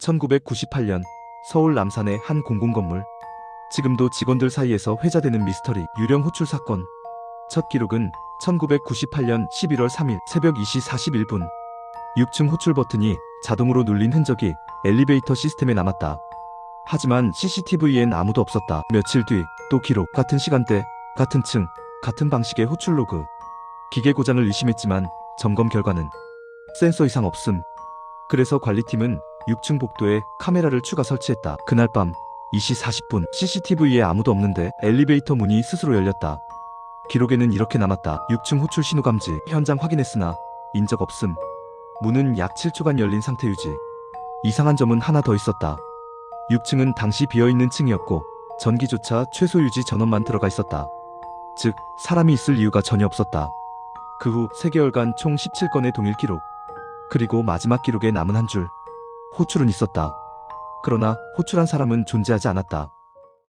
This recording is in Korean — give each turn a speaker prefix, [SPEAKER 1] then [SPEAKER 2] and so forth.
[SPEAKER 1] 1998년 서울 남산의 한 공공건물. 지금도 직원들 사이에서 회자되는 미스터리 유령 호출 사건. 첫 기록은 1998년 11월 3일 새벽 2시 41분. 6층 호출 버튼이 자동으로 눌린 흔적이 엘리베이터 시스템에 남았다. 하지만 CCTV엔 아무도 없었다. 며칠 뒤 또 기록 같은 시간대, 같은 층, 같은 방식의 호출 로그. 기계 고장을 의심했지만 점검 결과는 센서 이상 없음. 그래서 관리팀은 6층 복도에 카메라를 추가 설치했다. 그날 밤 2시 40분 CCTV에 아무도 없는데 엘리베이터 문이 스스로 열렸다. 기록에는 이렇게 남았다. 6층 호출 신호 감지 현장 확인했으나 인적 없음. 문은 약 7초간 열린 상태 유지. 이상한 점은 하나 더 있었다. 6층은 당시 비어있는 층이었고 전기조차 최소 유지 전원만 들어가 있었다. 즉 사람이 있을 이유가 전혀 없었다. 그 후 3개월간 총 17건의 동일 기록. 그리고 마지막 기록에 남은 한 줄. 호출은 있었다. 그러나 호출한 사람은 존재하지 않았다.